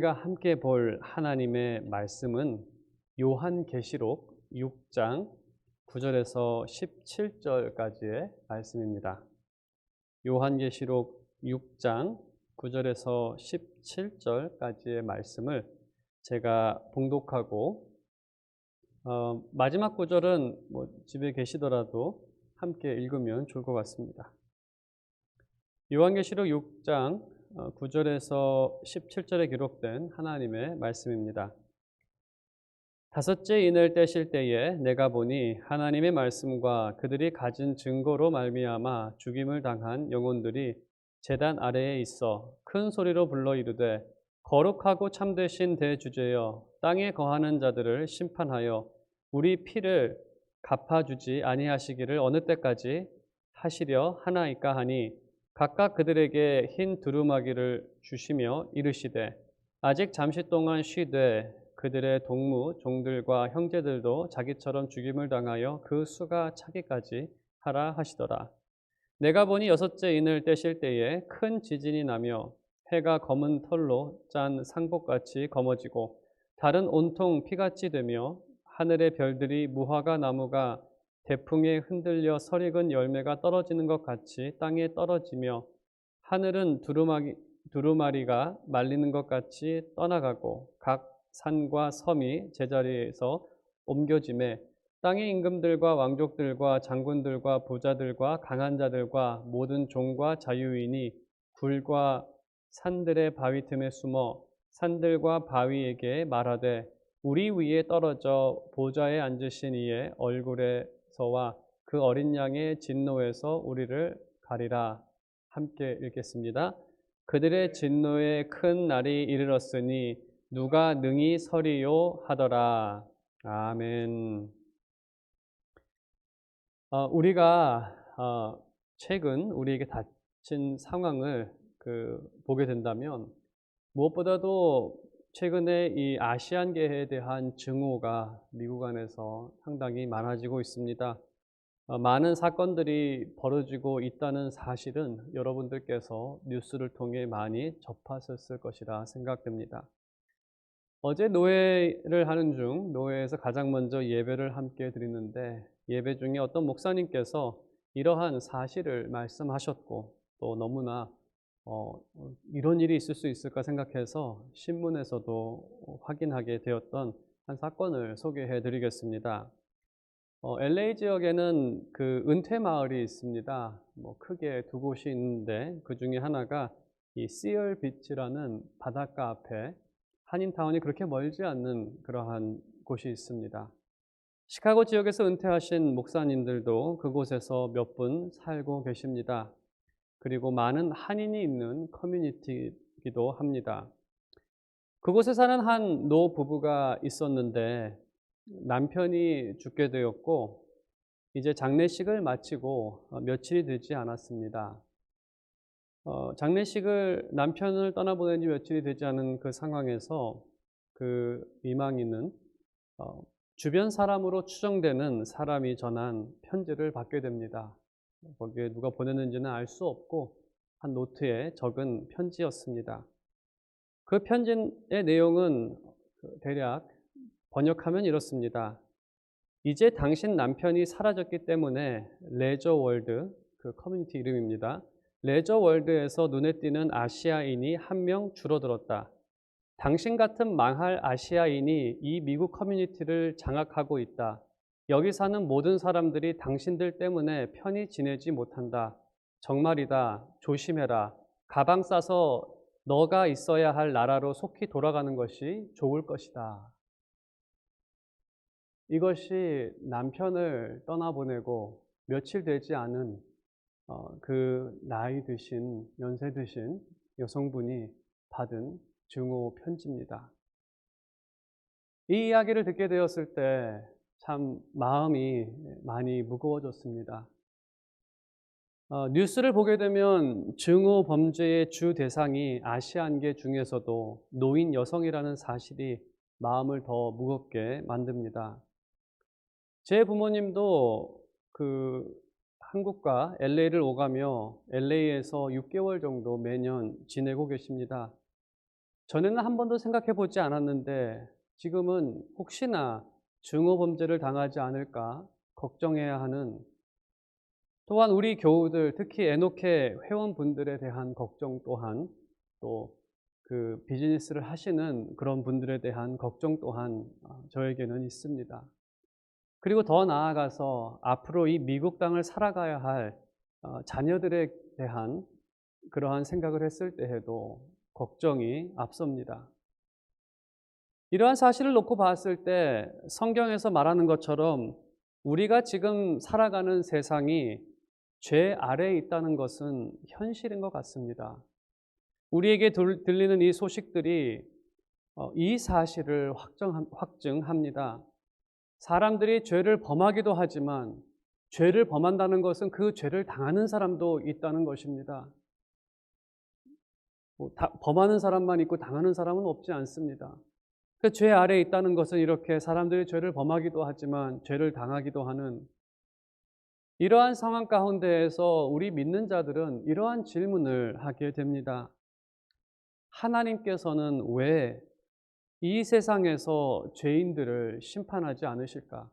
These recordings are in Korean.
우리가 함께 볼 하나님의 말씀은 요한계시록 6장 9절에서 17절까지의 말씀입니다. 요한계시록 6장 9절에서 17절까지의 말씀을 제가 봉독하고 어, 마지막 구절은 뭐 집에 계시더라도 함께 읽으면 좋을 것 같습니다. 요한계시록 6장 9절에서 어, 17절에 기록된 하나님의 말씀입니다. 다섯째 인을 떼실 때에 내가 보니 하나님의 말씀과 그들이 가진 증거로 말미암아 죽임을 당한 영혼들이 제단 아래에 있어 큰 소리로 불러 이르되 거룩하고 참되신 대주제여 땅에 거하는 자들을 심판하여 우리 피를 갚아주지 아니하시기를 어느 때까지 하시려 하나이까 하니 각각 그들에게 흰 두루마기를 주시며 이르시되 아직 잠시 동안 쉬되 그들의 동무 종들과 형제들도 자기처럼 죽임을 당하여 그 수가 차기까지 하라 하시더라. 내가 보니 여섯째 인을 떼실 때에 큰 지진이 나며 해가 검은 털로 짠 상복같이 검어지고 달은 온통 피같이 되며 하늘의 별들이 무화과 나무가 대풍에 흔들려 설익은 열매가 떨어지는 것 같이 땅에 떨어지며 하늘은 두루마기, 두루마리가 말리는 것 같이 떠나가고 각 산과 섬이 제자리에서 옮겨짐에 땅의 임금들과 왕족들과 장군들과 부자들과 강한 자들과 모든 종과 자유인이 굴과 산들의 바위 틈에 숨어 산들과 바위에게 말하되 우리 위에 떨어져 보좌에 앉으신 이의 얼굴에 서와 그 어린 양의 진노에서 우리를 가리라 함께 읽겠습니다. 그들의 진노의 큰 날이 이르렀으니 누가 능히 서리요 하더라. 아멘. 어, 우리가 어, 최근 우리에게 닥친 상황을 그 보게 된다면 무엇보다도 최근에 이 아시안계에 대한 증오가 미국 안에서 상당히 많아지고 있습니다. 어, 많은 사건들이 벌어지고 있다는 사실은 여러분들께서 뉴스를 통해 많이 접하셨을 것이라 생각됩니다. 어제 노예를 하는 중 노예에서 가장 먼저 예배를 함께 드리는데 예배 중에 어떤 목사님께서 이러한 사실을 말씀하셨고 또 너무나 어, 이런 일이 있을 수 있을까 생각해서 신문에서도 확인하게 되었던 한 사건을 소개해 드리겠습니다. 어, LA 지역에는 그 은퇴 마을이 있습니다. 뭐 크게 두 곳이 있는데 그 중에 하나가 이 시얼 비치라는 바닷가 앞에 한인타운이 그렇게 멀지 않는 그러한 곳이 있습니다. 시카고 지역에서 은퇴하신 목사님들도 그곳에서 몇 분 살고 계십니다. 그리고 많은 한인이 있는 커뮤니티이기도 합니다. 그곳에 사는 한 노 부부가 있었는데 남편이 죽게 되었고 이제 장례식을 마치고 며칠이 되지 않았습니다. 어, 장례식을 남편을 떠나보낸 지 며칠이 되지 않은 그 상황에서 그 이망인은 어, 주변 사람으로 추정되는 사람이 전한 편지를 받게 됩니다. 거기에 누가 보냈는지는 알 수 없고 한 노트에 적은 편지였습니다. 그 편지의 내용은 그 대략 번역하면 이렇습니다. 이제 당신 남편이 사라졌기 때문에 레저 월드 그 커뮤니티 이름입니다. 레저 월드에서 눈에 띄는 아시아인이 한 명 줄어들었다. 당신 같은 망할 아시아인이 이 미국 커뮤니티를 장악하고 있다. 여기 사는 모든 사람들이 당신들 때문에 편히 지내지 못한다. 정말이다. 조심해라. 가방 싸서 너가 있어야 할 나라로 속히 돌아가는 것이 좋을 것이다. 이것이 남편을 떠나보내고 며칠 되지 않은 어, 그 나이 드신, 연세 드신 여성분이 받은 증오 편지입니다. 이 이야기를 듣게 되었을 때 참 마음이 많이 무거워졌습니다. 어, 뉴스를 보게 되면 증오 범죄의 주 대상이 아시안계 중에서도 노인 여성이라는 사실이 마음을 더 무겁게 만듭니다. 제 부모님도 그 한국과 LA를 오가며 LA에서 6개월 정도 매년 지내고 계십니다. 전에는 한 번도 생각해 보지 않았는데 지금은 혹시나 증오 범죄를 당하지 않을까 걱정해야 하는 또한 우리 교우들 특히 에노케 회원분들에 대한 걱정 또한 또 그 비즈니스를 하시는 그런 분들에 대한 걱정 또한 어, 저에게는 있습니다. 그리고 더 나아가서 앞으로 이 미국 땅을 살아가야 할 어, 자녀들에 대한 그러한 생각을 했을 때에도 걱정이 앞섭니다. 이러한 사실을 놓고 봤을 때 성경에서 말하는 것처럼 우리가 지금 살아가는 세상이 죄 아래에 있다는 것은 현실인 것 같습니다. 우리에게 들리는 이 소식들이 어, 이 사실을 확증합니다. 사람들이 죄를 범하기도 하지만 죄를 범한다는 것은 그 죄를 당하는 사람도 있다는 것입니다. 뭐 범하는 사람만 있고 당하는 사람은 없지 않습니다. 그 죄 아래에 있다는 것은 이렇게 사람들이 죄를 범하기도 하지만 죄를 당하기도 하는 이러한 상황 가운데에서 우리 믿는 자들은 이러한 질문을 하게 됩니다. 하나님께서는 왜 이 세상에서 죄인들을 심판하지 않으실까?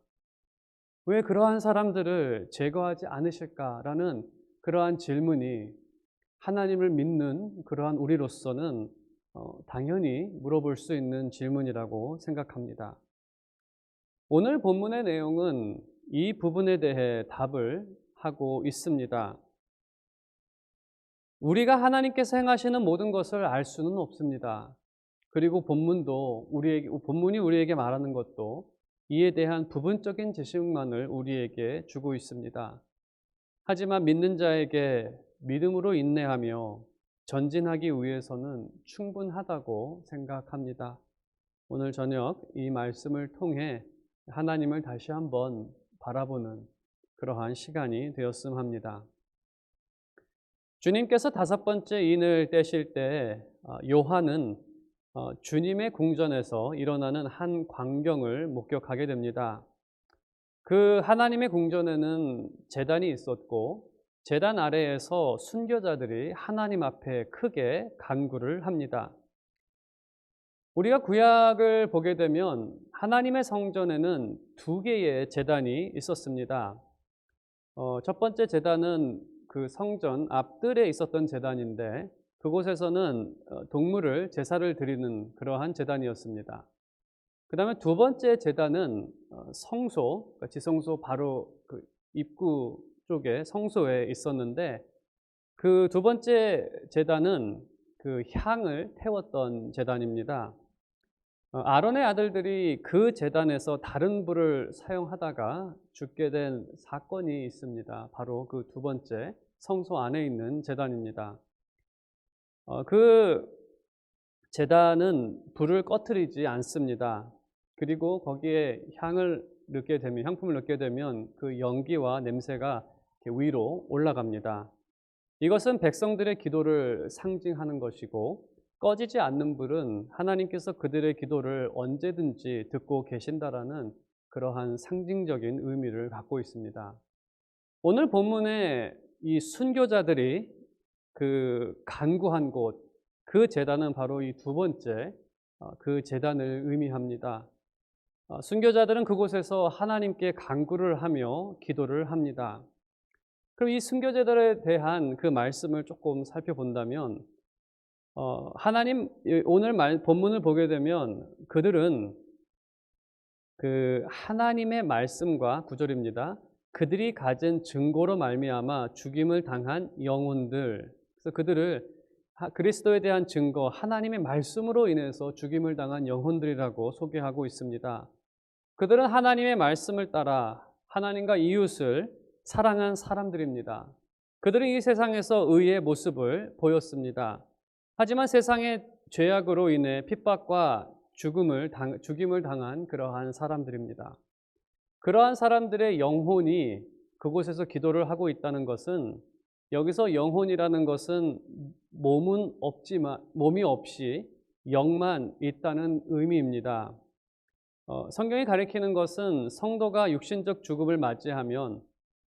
왜 그러한 사람들을 제거하지 않으실까라는 그러한 질문이 하나님을 믿는 그러한 우리로서는 어, 당연히 물어볼 수 있는 질문이라고 생각합니다. 오늘 본문의 내용은 이 부분에 대해 답을 하고 있습니다. 우리가 하나님께서 행하시는 모든 것을 알 수는 없습니다. 그리고 본문도 우리에게 본문이 우리에게 말하는 것도 이에 대한 부분적인 지식만을 우리에게 주고 있습니다. 하지만 믿는 자에게 믿음으로 인내하며 전진하기 위해서는 충분하다고 생각합니다. 오늘 저녁 이 말씀을 통해 하나님을 다시 한번 바라보는 그러한 시간이 되었음 합니다. 주님께서 다섯 번째 인을 떼실 때 어, 요한은 어, 주님의 궁전에서 일어나는 한 광경을 목격하게 됩니다. 그 하나님의 궁전에는 재단이 있었고 재단 아래에서 순교자들이 하나님 앞에 크게 간구를 합니다. 우리가 구약을 보게 되면 하나님의 성전에는 두 개의 재단이 있었습니다. 어, 첫 번째 재단은 그 성전 앞뜰에 있었던 재단인데 그곳에서는 어, 동물을 제사를 드리는 그러한 재단이었습니다. 그 다음에 두 번째 재단은 어, 성소, 그러니까 지성소 바로 그 입구 쪽에 성소에 있었는데 그 두 번째 재단은 그 향을 태웠던 재단입니다. 어, 아론의 아들들이 그 재단에서 다른 불을 사용하다가 죽게 된 사건이 있습니다. 바로 그 두 번째 성소 안에 있는 재단입니다. 어, 그 재단은 불을 꺼트리지 않습니다. 그리고 거기에 향을 넣게 되면 향품을 넣게 되면 그 연기와 냄새가 위로 올라갑니다. 이것은 백성들의 기도를 상징하는 것이고 꺼지지 않는 불은 하나님께서 그들의 기도를 언제든지 듣고 계신다라는 그러한 상징적인 의미를 갖고 있습니다. 오늘 본문에 이 순교자들이 그 간구한 곳, 그 재단은 바로 이 두 번째 어, 그 재단을 의미합니다. 어, 순교자들은 그곳에서 하나님께 간구를 하며 기도를 합니다. 그럼 이 순교자들에 대한 그 말씀을 조금 살펴본다면 어, 하나님 오늘 말, 본문을 보게 되면 그들은 그 하나님의 말씀과 구절입니다. 그들이 가진 증거로 말미암아 죽임을 당한 영혼들. 그래서 그들을 그리스도에 대한 증거, 하나님의 말씀으로 인해서 죽임을 당한 영혼들이라고 소개하고 있습니다. 그들은 하나님의 말씀을 따라 하나님과 이웃을 사랑한 사람들입니다. 그들은 이 세상에서 의의 모습을 보였습니다. 하지만 세상의 죄악으로 인해 핍박과 죽음을 당, 죽임을 당한 그러한 사람들입니다. 그러한 사람들의 영혼이 그곳에서 기도를 하고 있다는 것은 여기서 영혼이라는 것은 몸은 없지만 몸이 없이 영만 있다는 의미입니다. 어, 성경이 가리키는 것은 성도가 육신적 죽음을 맞이하면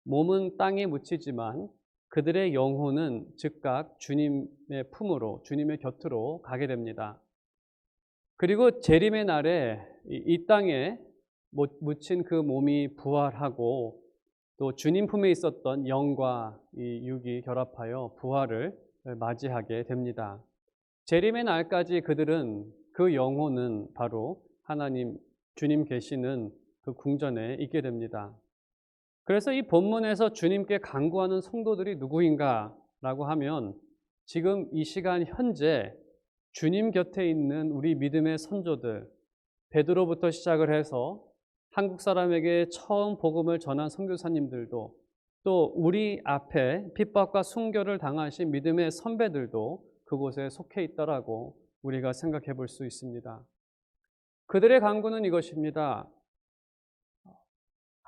몸은 땅에 묻히지만 그들의 영혼은 즉각 주님의 품으로, 주님의 곁으로 가게 됩니다. 그리고 재림의 날에 이, 이 땅에 못- 묻힌 그 몸이 부활하고 또 주님 품에 있었던 영과 이 육이 결합하여 부활을 맞이하게 됩니다. 재림의 날까지 그들은 그 영혼은 바로 하나님 주님 계시는 그 궁전에 있게 됩니다. 그래서 이 본문에서 주님께 간구하는 성도들이 누구인가라고 하면 지금 이 시간 현재 주님 곁에 있는 우리 믿음의 선조들 베드로부터 시작을 해서 한국 사람에게 처음 복음을 전한 선교사님들도 또 우리 앞에 핍박과 순교를 당하신 믿음의 선배들도 그곳에 속해 있더라고 우리가 생각해 볼 수 있습니다. 그들의 간구는 이것입니다.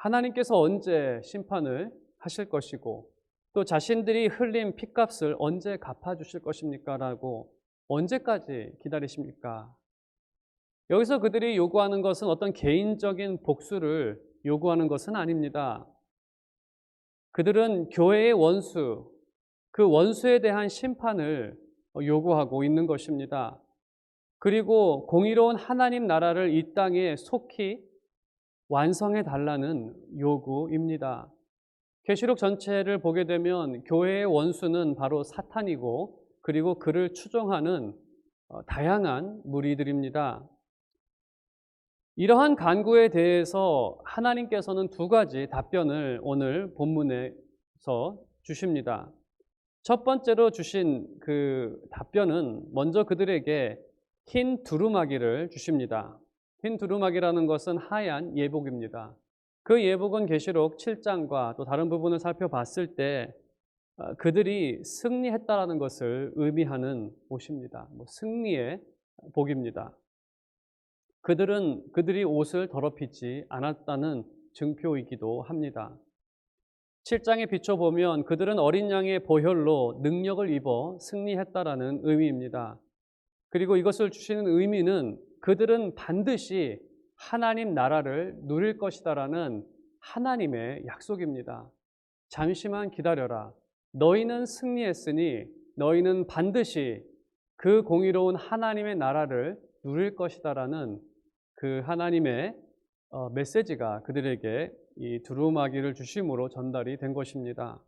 하나님께서 언제 심판을 하실 것이고 또 자신들이 흘린 핏값을 언제 갚아주실 것입니까? 라고 언제까지 기다리십니까? 여기서 그들이 요구하는 것은 어떤 개인적인 복수를 요구하는 것은 아닙니다. 그들은 교회의 원수, 그 원수에 대한 심판을 요구하고 있는 것입니다. 그리고 공의로운 하나님 나라를 이 땅에 속히 완성해 달라는 요구입니다. 계시록 전체를 보게 되면 교회의 원수는 바로 사탄이고 그리고 그를 추종하는 어, 다양한 무리들입니다. 이러한 간구에 대해서 하나님께서는 두 가지 답변을 오늘 본문에서 주십니다. 첫 번째로 주신 그 답변은 먼저 그들에게 흰 두루마기를 주십니다. 흰 두루마기라는 것은 하얀 예복입니다. 그 예복은 계시록 7장과 또 다른 부분을 살펴봤을 때 어, 그들이 승리했다라는 것을 의미하는 옷입니다. 뭐 승리의 복입니다. 그들은 그들이 옷을 더럽히지 않았다는 증표이기도 합니다. 7장에 비춰보면 그들은 어린 양의 보혈로 능력을 입어 승리했다라는 의미입니다. 그리고 이것을 주시는 의미는 그들은 반드시 하나님 나라를 누릴 것이다라는 하나님의 약속입니다. 잠시만 기다려라. 너희는 승리했으니 너희는 반드시 그 공의로운 하나님의 나라를 누릴 것이다라는 그 하나님의 어, 메시지가 그들에게 이 두루마기를 주심으로 전달이 된 것입니다.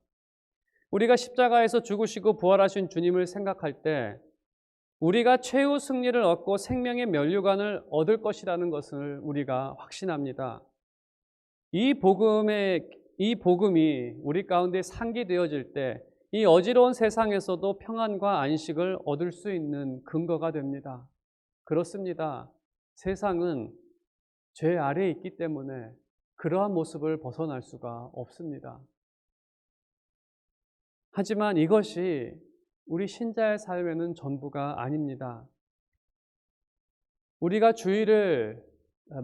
우리가 십자가에서 죽으시고 부활하신 주님을 생각할 때 우리가 최후 승리를 얻고 생명의 면류관을 얻을 것이라는 것을 우리가 확신합니다. 이 복음의 이 복음이 우리 가운데 상기되어질 때 이 어지러운 세상에서도 평안과 안식을 얻을 수 있는 근거가 됩니다. 그렇습니다. 세상은 죄 아래에 있기 때문에 그러한 모습을 벗어날 수가 없습니다. 하지만 이것이 우리 신자의 삶에는 전부가 아닙니다. 우리가 주일을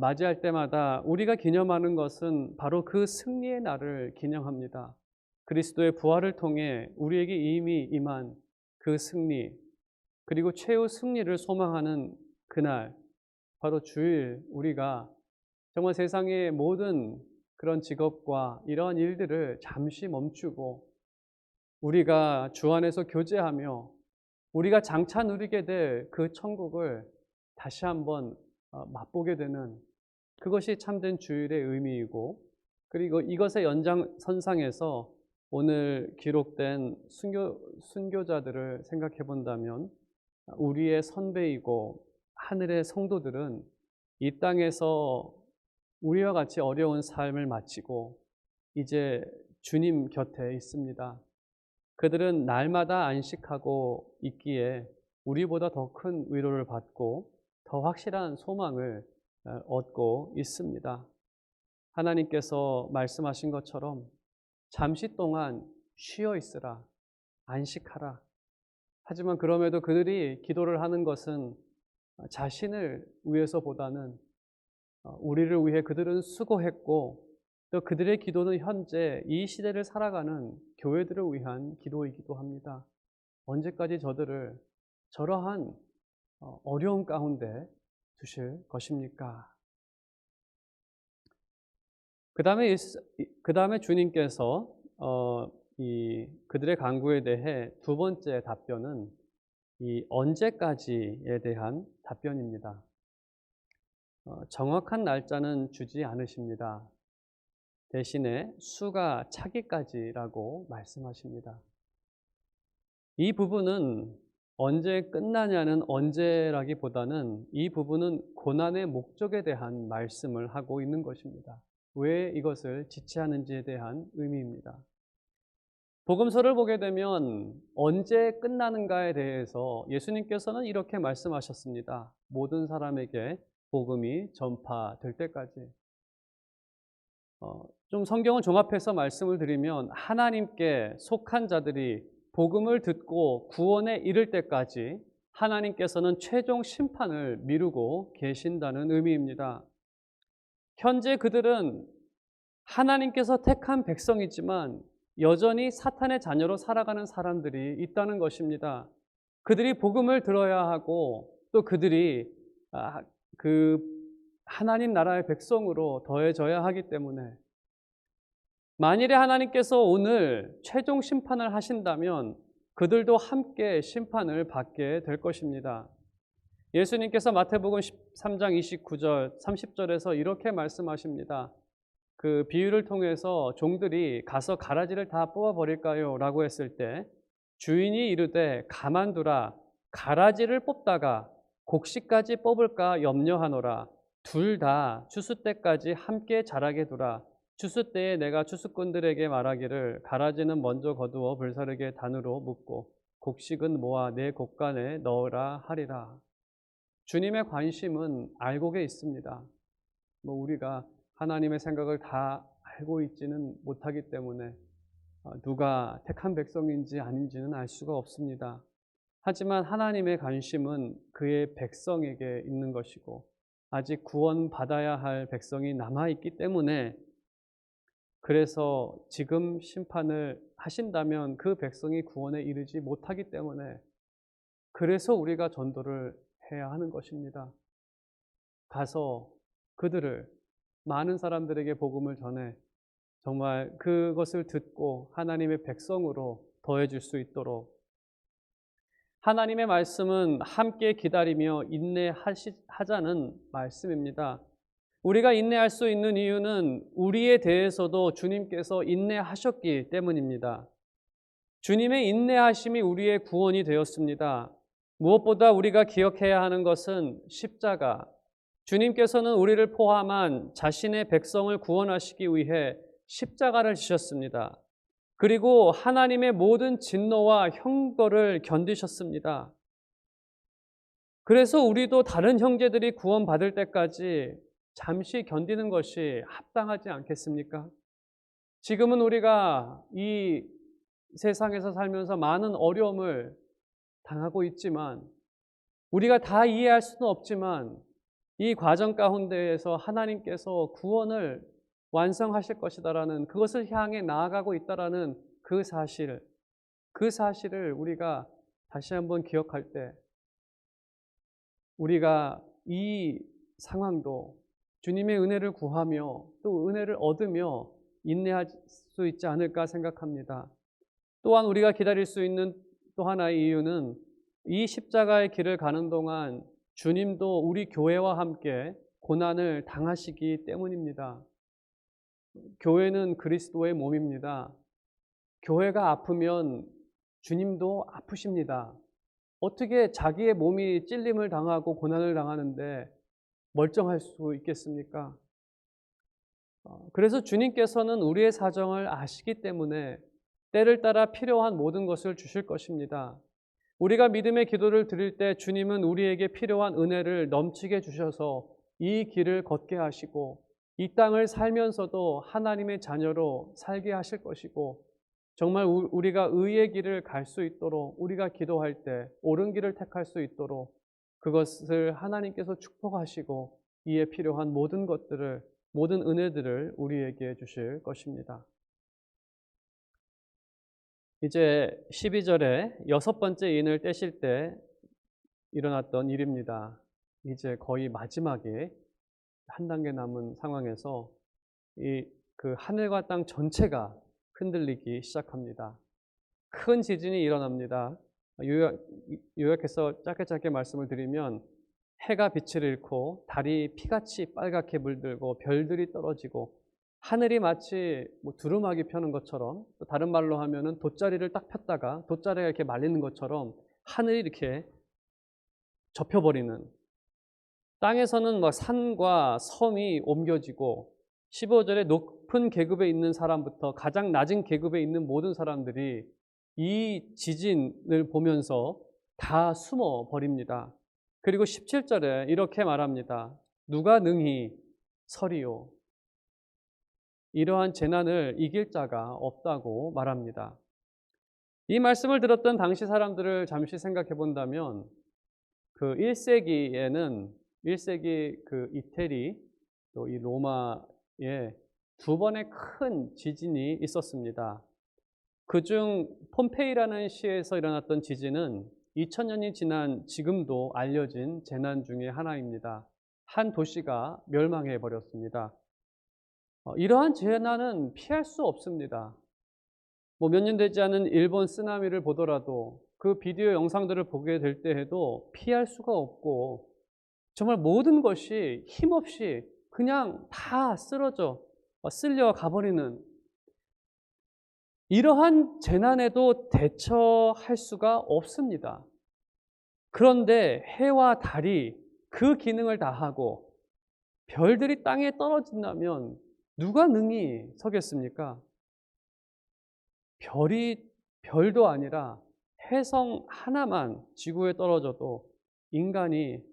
맞이할 때마다 우리가 기념하는 것은 바로 그 승리의 날을 기념합니다. 그리스도의 부활을 통해 우리에게 이미 임한 그 승리, 그리고 최후 승리를 소망하는 그날, 바로 주일 우리가 정말 세상의 모든 그런 직업과 이러한 일들을 잠시 멈추고 우리가 주 안에서 교제하며 우리가 장차 누리게 될 그 천국을 다시 한번 어, 맛보게 되는 그것이 참된 주일의 의미이고 그리고 이것의 연장선상에서 오늘 기록된 순교, 순교자들을 생각해 본다면 우리의 선배이고 하늘의 성도들은 이 땅에서 우리와 같이 어려운 삶을 마치고 이제 주님 곁에 있습니다. 그들은 날마다 안식하고 있기에 우리보다 더 큰 위로를 받고 더 확실한 소망을 어, 얻고 있습니다. 하나님께서 말씀하신 것처럼 잠시 동안 쉬어 있으라, 안식하라. 하지만 그럼에도 그들이 기도를 하는 것은 자신을 위해서보다는 어, 우리를 위해 그들은 수고했고 또 그들의 기도는 현재 이 시대를 살아가는 교회들을 위한 기도이기도 합니다. 언제까지 저들을 저러한 어, 어려움 가운데 두실 것입니까? 그 다음에 그 다음에 주님께서 어, 이 그들의 간구에 대해 두 번째 답변은 이 언제까지에 대한 답변입니다. 어, 정확한 날짜는 주지 않으십니다. 대신에 수가 차기까지라고 말씀하십니다. 이 부분은 언제 끝나냐는 언제라기보다는 이 부분은 고난의 목적에 대한 말씀을 하고 있는 것입니다. 왜 이것을 지체하는지에 대한 의미입니다. 복음서를 보게 되면 언제 끝나는가에 대해서 예수님께서는 이렇게 말씀하셨습니다. 모든 사람에게 복음이 전파될 때까지. 어, 좀 성경을 종합해서 말씀을 드리면 하나님께 속한 자들이 복음을 듣고 구원에 이를 때까지 하나님께서는 최종 심판을 미루고 계신다는 의미입니다. 현재 그들은 하나님께서 택한 백성이지만 여전히 사탄의 자녀로 살아가는 사람들이 있다는 것입니다. 그들이 복음을 들어야 하고 또 그들이 아, 그 하나님 나라의 백성으로 더해져야 하기 때문에 만일에 하나님께서 오늘 최종 심판을 하신다면 그들도 함께 심판을 받게 될 것입니다. 예수님께서 마태복음 13장 29절, 30절에서 이렇게 말씀하십니다. 그 비유를 통해서 종들이 가서 가라지를 다 뽑아 버릴까요? 라고 했을 때 주인이 이르되 가만두라 가라지를 뽑다가 곡식까지 뽑을까 염려하노라 둘 다 추수 때까지 함께 자라게 두라 추수 때에 내가 추수꾼들에게 말하기를 가라지는 먼저 거두어 불사르게 단으로 묶고 곡식은 모아 내 곡간에 넣으라 하리라. 주님의 관심은 알고게 있습니다. 뭐 우리가 하나님의 생각을 다 알고 있지는 못하기 때문에 어, 누가 택한 백성인지 아닌지는 알 수가 없습니다. 하지만 하나님의 관심은 그의 백성에게 있는 것이고 아직 구원받아야 할 백성이 남아있기 때문에 그래서 지금 심판을 하신다면 그 백성이 구원에 이르지 못하기 때문에 그래서 우리가 전도를 해야 하는 것입니다. 가서 그들을 많은 사람들에게 복음을 전해 정말 그것을 듣고 하나님의 백성으로 더해줄 수 있도록 하나님의 말씀은 함께 기다리며 인내하자는 말씀입니다. 우리가 인내할 수 있는 이유는 우리에 대해서도 주님께서 인내하셨기 때문입니다. 주님의 인내하심이 우리의 구원이 되었습니다. 무엇보다 우리가 기억해야 하는 것은 십자가. 주님께서는 우리를 포함한 자신의 백성을 구원하시기 위해 십자가를 지셨습니다. 그리고 하나님의 모든 진노와 형벌을 견디셨습니다. 그래서 우리도 다른 형제들이 구원받을 때까지 잠시 견디는 것이 합당하지 않겠습니까? 지금은 우리가 이 세상에서 살면서 많은 어려움을 당하고 있지만 우리가 다 이해할 수는 없지만 이 과정 가운데에서 하나님께서 구원을 완성하실 것이다라는 그것을 향해 나아가고 있다라는 그 사실, 그 사실을 우리가 다시 한번 기억할 때 우리가 이 상황도 주님의 은혜를 구하며 또 은혜를 얻으며 인내할 수 있지 않을까 생각합니다. 또한 우리가 기다릴 수 있는 또 하나의 이유는 이 십자가의 길을 가는 동안 주님도 우리 교회와 함께 고난을 당하시기 때문입니다. 교회는 그리스도의 몸입니다. 교회가 아프면 주님도 아프십니다. 어떻게 자기의 몸이 찔림을 당하고 고난을 당하는데 멀쩡할 수 있겠습니까? 어, 그래서 주님께서는 우리의 사정을 아시기 때문에 때를 따라 필요한 모든 것을 주실 것입니다. 우리가 믿음의 기도를 드릴 때 주님은 우리에게 필요한 은혜를 넘치게 주셔서 이 길을 걷게 하시고 이 땅을 살면서도 하나님의 자녀로 살게 하실 것이고 정말 우리가 의의 길을 갈 수 있도록 우리가 기도할 때 옳은 길을 택할 수 있도록 그것을 하나님께서 축복하시고 이에 필요한 모든 것들을 모든 은혜들을 우리에게 주실 것입니다. 이제 12절에 여섯 번째 인을 떼실 때 일어났던 일입니다. 이제 거의 마지막에 한 단계 남은 상황에서 이 그 하늘과 땅 전체가 흔들리기 시작합니다. 큰 지진이 일어납니다. 요약, 요약해서 짧게 짧게 말씀을 드리면 해가 빛을 잃고 달이 피같이 빨갛게 물들고 별들이 떨어지고 하늘이 마치 뭐 두루마기 펴는 것처럼 또 다른 말로 하면은 돗자리를 딱 폈다가 돗자리가 이렇게 말리는 것처럼 하늘이 이렇게 접혀버리는 땅에서는 막 산과 섬이 옮겨지고 15절에 높은 계급에 있는 사람부터 가장 낮은 계급에 있는 모든 사람들이 이 지진을 보면서 다 숨어 버립니다. 그리고 17절에 이렇게 말합니다. 누가 능히 서리요? 이러한 재난을 이길 자가 없다고 말합니다. 이 말씀을 들었던 당시 사람들을 잠시 생각해 본다면 그 1세기에는 1세기 그 이태리 또 이 로마에 두 번의 큰 지진이 있었습니다. 그중 폼페이라는 시에서 일어났던 지진은 2000년이 지난 지금도 알려진 재난 중의 하나입니다. 한 도시가 멸망해 버렸습니다. 어, 이러한 재난은 피할 수 없습니다. 뭐 몇 년 되지 않은 일본 쓰나미를 보더라도 그 비디오 영상들을 보게 될 때에도 피할 수가 없고 정말 모든 것이 힘없이 그냥 다 쓰러져 어, 쓸려 가버리는 이러한 재난에도 대처할 수가 없습니다. 그런데 해와 달이 그 기능을 다하고 별들이 땅에 떨어진다면 누가 능히 서겠습니까? 별이 별도 아니라 해성 하나만 지구에 떨어져도 인간이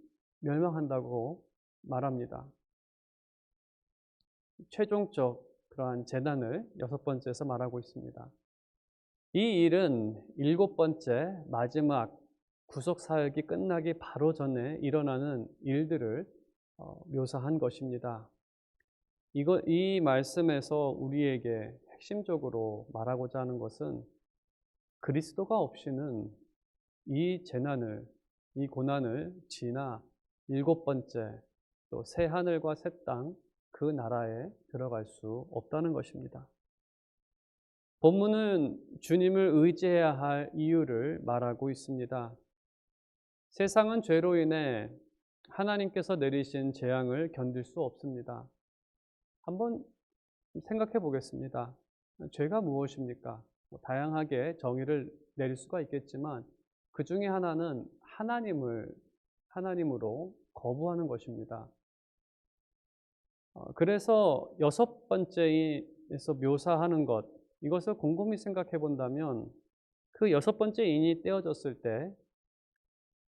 멸망한다고 말합니다. 최종적 그러한 재난을 여섯 번째에서 말하고 있습니다. 이 일은 일곱 번째 마지막 구속 사역이 끝나기 바로 전에 일어나는 일들을 어, 묘사한 것입니다. 이거, 이 말씀에서 우리에게 핵심적으로 말하고자 하는 것은 그리스도가 없이는 이 재난을, 이 고난을 지나 일곱 번째 또 새 하늘과 새 땅 그 나라에 들어갈 수 없다는 것입니다. 본문은 주님을 의지해야 할 이유를 말하고 있습니다. 세상은 죄로 인해 하나님께서 내리신 재앙을 견딜 수 없습니다. 한번 생각해 보겠습니다. 죄가 무엇입니까? 뭐 다양하게 정의를 내릴 수가 있겠지만 그 중에 하나는 하나님을 하나님으로 거부하는 것입니다. 어, 그래서 여섯 번째에서 묘사하는 것 이것을 곰곰이 생각해 본다면 그 여섯 번째 인이 떼어졌을 때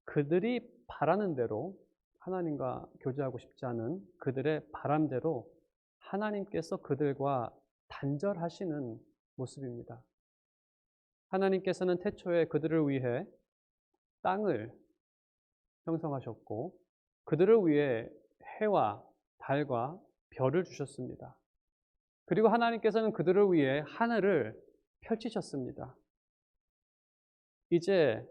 그들이 바라는 대로 하나님과 교제하고 싶지 않은 그들의 바람대로 하나님께서 그들과 단절하시는 모습입니다. 하나님께서는 태초에 그들을 위해 땅을 형성하셨고 그들을 위해 해와 달과 별을 주셨습니다. 그리고 하나님께서는 그들을 위해 하늘을 펼치셨습니다. 이제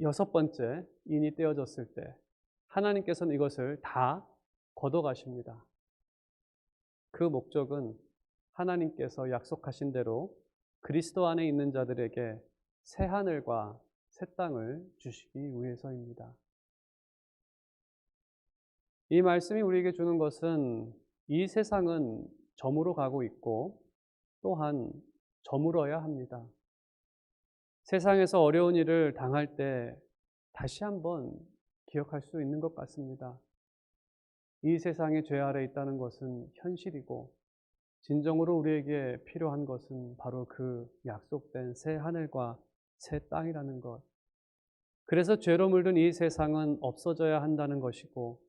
여섯 번째 인이 떼어졌을 때 하나님께서는 이것을 다 걷어가십니다. 그 목적은 하나님께서 약속하신 대로 그리스도 안에 있는 자들에게 새 하늘과 새 땅을 주시기 위해서입니다. 이 말씀이 우리에게 주는 것은 이 세상은 점으로 가고 있고 또한 저물어야 합니다. 세상에서 어려운 일을 당할 때 다시 한번 기억할 수 있는 것 같습니다. 이 세상에 죄 아래 있다는 것은 현실이고 진정으로 우리에게 필요한 것은 바로 그 약속된 새 하늘과 새 땅이라는 것. 그래서 죄로 물든 이 세상은 없어져야 한다는 것이고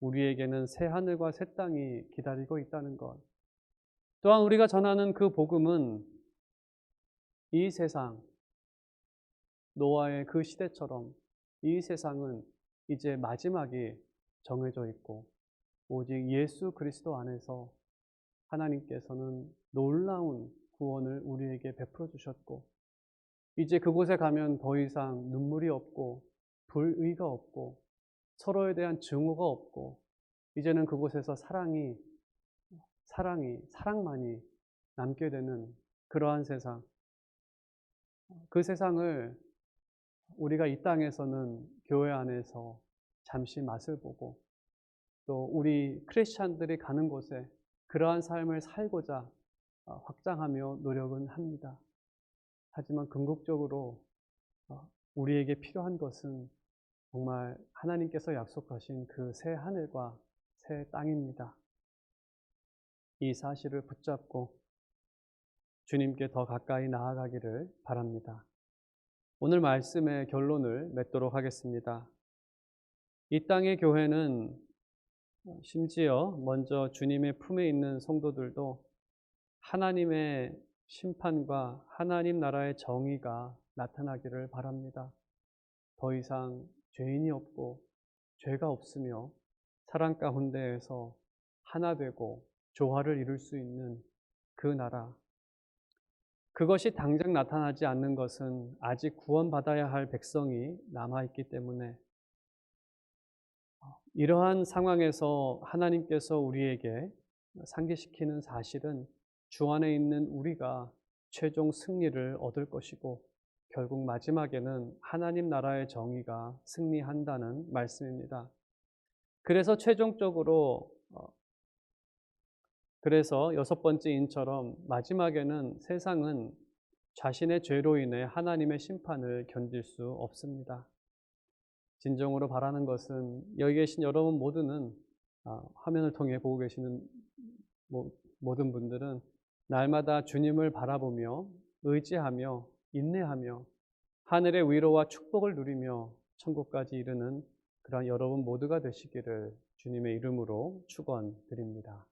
우리에게는 새 하늘과 새 땅이 기다리고 있다는 것. 또한 우리가 전하는 그 복음은 이 세상, 노아의 그 시대처럼 이 세상은 이제 마지막이 정해져 있고 오직 예수 그리스도 안에서 하나님께서는 놀라운 구원을 우리에게 베풀어 주셨고 이제 그곳에 가면 더 이상 눈물이 없고 불의가 없고 서로에 대한 증오가 없고 이제는 그곳에서 사랑이 사랑이 사랑만이 남게 되는 그러한 세상 그 세상을 우리가 이 땅에서는 교회 안에서 잠시 맛을 보고 또 우리 크리스찬들이 가는 곳에 그러한 삶을 살고자 어, 확장하며 노력은 합니다. 하지만 궁극적으로 어, 우리에게 필요한 것은 정말 하나님께서 약속하신 그 새 하늘과 새 땅입니다. 이 사실을 붙잡고 주님께 더 가까이 나아가기를 바랍니다. 오늘 말씀의 결론을 맺도록 하겠습니다. 이 땅의 교회는 심지어 먼저 주님의 품에 있는 성도들도 하나님의 심판과 하나님 나라의 정의가 나타나기를 바랍니다. 더 이상 죄인이 없고 죄가 없으며 사랑 가운데에서 하나 되고 조화를 이룰 수 있는 그 나라. 그것이 당장 나타나지 않는 것은 아직 구원받아야 할 백성이 남아있기 때문에 이러한 상황에서 하나님께서 우리에게 상기시키는 사실은 주 안에 있는 우리가 최종 승리를 얻을 것이고 결국 마지막에는 하나님 나라의 정의가 승리한다는 말씀입니다. 그래서 최종적으로 어, 그래서 여섯 번째 인처럼 마지막에는 세상은 자신의 죄로 인해 하나님의 심판을 견딜 수 없습니다. 진정으로 바라는 것은 여기 계신 여러분 모두는 아, 화면을 통해 보고 계시는 모든 분들은 날마다 주님을 바라보며 의지하며 인내하며 하늘의 위로와 축복을 누리며 천국까지 이르는 그러한 여러분 모두가 되시기를 주님의 이름으로 축원드립니다.